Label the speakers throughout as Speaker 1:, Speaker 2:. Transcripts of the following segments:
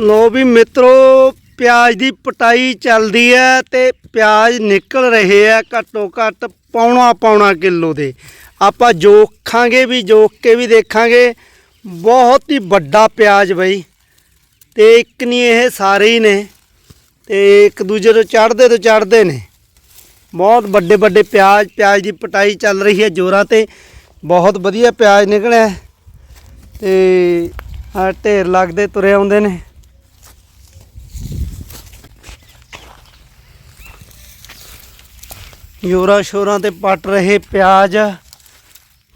Speaker 1: ਲੋ ਵੀ ਮਿੱਤਰੋ, ਪਿਆਜ਼ ਦੀ ਪਟਾਈ ਚੱਲਦੀ ਹੈ ਤੇ ਪਿਆਜ਼ ਨਿਕਲ ਰਹੇ ਆ ਘੱਟੋ ਘੱਟ ਪੌਣਾ ਪੌਣਾ ਕਿਲੋ ਦੇ। ਆਪਾਂ ਜੋਖਾਂਗੇ ਵੀ, ਜੋਖ ਕੇ ਵੀ ਦੇਖਾਂਗੇ। ਬਹੁਤ ਹੀ ਵੱਡਾ ਪਿਆਜ਼ ਬਈ। ਤੇ ਇੱਕ ਨਹੀਂ ਇਹ ਸਾਰੇ ਹੀ ਨੇ। ਤੇ ਇੱਕ ਦੂਜੇ ਤੋਂ ਚੜਦੇ ਤੋਂ ਚੜਦੇ ਨੇ। ਬਹੁਤ ਵੱਡੇ ਵੱਡੇ ਪਿਆਜ਼ ਪਿਆਜ਼ ਦੀ ਪਟਾਈ ਚੱਲ ਰਹੀ ਹੈ ਜੋਰਾਂ ਤੇ। ਬਹੁਤ ਵਧੀਆ ਪਿਆਜ਼ ਨਿਕਲਿਆ। ਹੈ। ਤੇ ਆ ਢੇਰ ਲੱਗਦੇ, ਤੁਰੇ ਆਉਂਦੇ ਨੇ। ਜੋਰਾਂ ਸ਼ੋਰਾਂ ਤੇ ਪੱਟ ਰਹੇ ਪਿਆਜ਼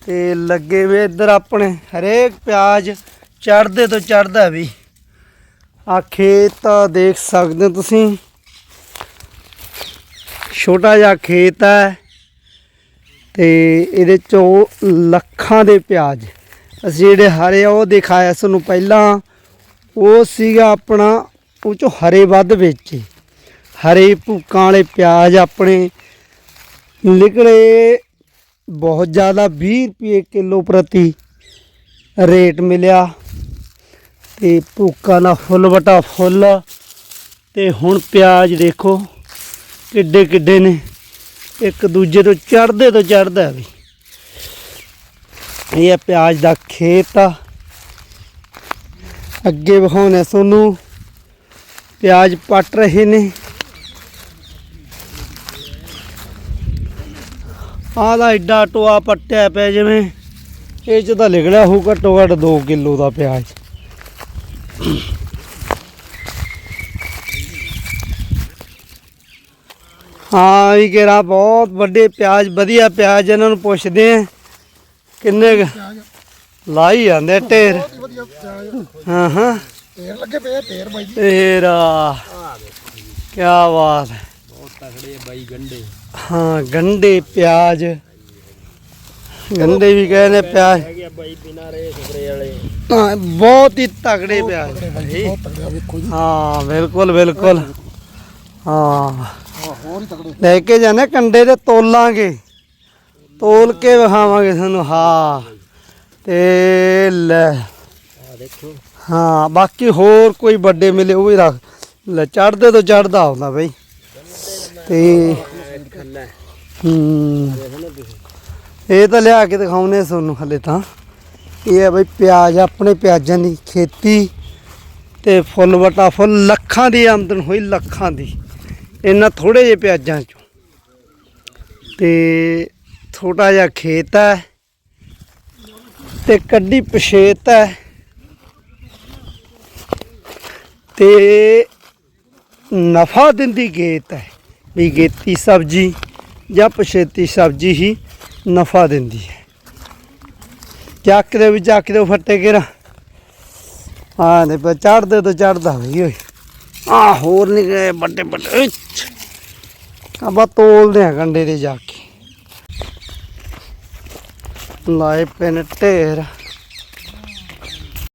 Speaker 1: ਤੇ ਲੱਗੇ ਵੇ ਇੱਧਰ ਆਪਣੇ ਹਰੇਕ ਪਿਆਜ਼ ਚੜਦੇ ਤੋਂ ਚੜਦਾ ਵੀ। ਆ ਖੇਤ ਦੇਖ ਸਕਦੇ ਹੋ ਤੁਸੀਂ। ਛੋਟਾ ਜਿਹਾ ਖੇਤ ਹੈ ਤੇ ਇਹਦੇ ਚੋਂ ਲੱਖਾਂ ਦੇ ਪਿਆਜ਼। ਅਸੀਂ ਜਿਹੜੇ ਹਰੇ ਆ ਉਹ ਦਿਖਾਇਆ ਤੁਹਾਨੂੰ ਪਹਿਲਾਂ। ਉਹ ਸੀਗਾ ਆਪਣਾ ਉਹ ਚੋਂ ਹਰੇ ਵੱਧ ਵੇਚੇ। ਹਰੇ ਭੂਕਾਂ ਵਾਲੇ ਪਿਆਜ਼ ਆਪਣੇ ਨਿਕਲੇ ਬਹੁਤ ਜ਼ਿਆਦਾ 20 ਰੁਪਏ ਕਿਲੋ ਪ੍ਰਤੀ ਰੇਟ ਮਿਲਿਆ ਤੇ ਭੂਕਾਂ ਦਾ ਫੁੱਲ ਵਟਾ ਫੁੱਲ। ਤੇ ਹੁਣ ਪਿਆਜ਼ ਦੇਖੋ ਕਿੱਡੇ ਕਿੱਡੇ ਨੇ। ਇੱਕ ਦੂਜੇ ਤੋਂ ਚੜਦੇ ਤੋਂ ਚੜਦਾ ਵੀ। ਇਹ ਪਿਆਜ਼ ਦਾ ਖੇਤ ਆ। ਅੱਗੇ ਵਿਖਾਉਣੇ ਤੁਹਾਨੂੰ। ਪਿਆਜ਼ ਪੱਟ ਰਹੇ ਨੇ। ਆਹ ਦਾ ਐਡਾ ਟੋਆ ਪੱਟਿਆ ਪਿਆ ਜਿਵੇਂ। ਇਹ ਚ ਤਾਂ ਲਿਖਣਾ ਹੋਊ ਘੱਟੋ ਘੱਟ 2 ਕਿਲੋ ਦਾ ਪਿਆਜ਼। ਹਾਂ ਵੀ ਕਿਹੜਾ ਬਹੁਤ ਵੱਡੇ ਪਿਆਜ਼ ਵਧੀਆ ਪਿਆਜ਼ ਇਹਨਾਂ ਨੂੰ ਪੁੱਛਦੇ ਆ। ਕਿੰਨੇ? ਲਾਈ ਜਾਂਦੇ ਆ ਢੇਰ। ਹਾਂ ਹਾਂ
Speaker 2: ਢੇਰ ਲੱਗੇ ਪਏ ਆ ਢੇਰ ਬਾਈ ਜੀ।
Speaker 1: ਤੇਰਾ। ਕੀ ਬਾਤ ਹੈ।
Speaker 3: ਬਾਈ ਗੰਡੇ।
Speaker 1: ਹਾਂ ਗੰਡੇ ਪਿਆਜ਼। ਗੰਡੇ ਵੀ ਕਹਿੰਦੇ ਪਿਆਜ਼।
Speaker 3: ਹੈਗੇ ਆ ਬਾਈ ਬਿਨਾਂ ਰੇ ਸਪਰੇ ਵਾਲੇ।
Speaker 1: ਹਾਂ ਬਹੁਤ ਹੀ ਤਗੜੇ ਪਿਆਜ਼। ਹਾਂ ਬਿਲਕੁਲ ਬਿਲਕੁਲ। ਹਾਂ।
Speaker 2: ਹੋਰ
Speaker 1: ਲੈ ਕੇ ਜਾਣੇ ਕੰਡੇ ਤੇ ਤੋਲਾਂਗੇ। ਤੋਲ ਕੇ ਵਿਖਾਵਾਂਗੇ ਤੁਹਾਨੂੰ ਹਾਂ। ਤੇ ਲੈ।
Speaker 3: ਆ ਦੇਖੋ।
Speaker 1: ਹਾਂ ਬਾਕੀ ਹੋਰ ਕੋਈ ਵੱਡੇ ਮਿਲੇ ਉਹ ਵੀ ਰੱਖ। ਲੈ ਚੜਦੇ ਤੋਂ ਚੜਦਾ ਆਉਂਦਾ ਬਈ। ਤੇ ਹੂੰ। ਇਹ ਤਾਂ ਲਿਆ ਕੇ ਦਿਖਾਉਨੇ ਤੁਹਾਨੂੰ ਹਲੇ ਤਾਂ। ਇਹ ਹੈ ਬਈ ਪਿਆਜ਼, ਆਪਣੇ ਪਿਆਜ਼ਾਂ ਦੀ ਖੇਤੀ ਤੇ ਫੁੱਲ ਵਟਾ ਫੁੱਲ, ਲੱਖਾਂ ਦੀ ਆਮਦਨ ਹੋਈ ਲੱਖਾਂ ਦੀ। ਇਹਨਾਂ ਥੋੜੇ ਜਿਹੇ ਪਿਆਜ਼ਾਂ ਚੋਂ। ਤੇ ਛੋਟਾ ਜਿਹਾ ਖੇਤ ਹੈ ਤੇ ਕੱਢੀ ਪਛੇਤ ਹੈ। ਤੇ ਨਫਾ ਦਿੰਦੀ ਗੇਤ ਹੈ। ਵੀ ਗੇਤੀ ਸਬਜ਼ੀ ਜਾਂ ਪਛੇਤੀ ਸਬਜ਼ੀ ਹੀ ਨਫਾ ਦਿੰਦੀ ਹੈ। ਚੱਕ ਦੇ ਵੀ ਚੱਕ ਦੇ ਫੱਟੇ ਕਿਰਾ ਹਾਂ ਨੇ ਪਰ ਚੜਦੇ ਤੋਂ ਚੜਦਾ ਹੋਈ ਓਏ। ਆ ਹੋਰ ਨਹੀਂ ਗਏ ਵੱਡੇ ਵੱਡੇ ਆਪਾਂ ਤੋਲਦੇ ਆ ਕੰਡੇ ਤੇ ਜਾ ਕੇ। ਲਾਏ ਪੈਨ ਢੇਰ।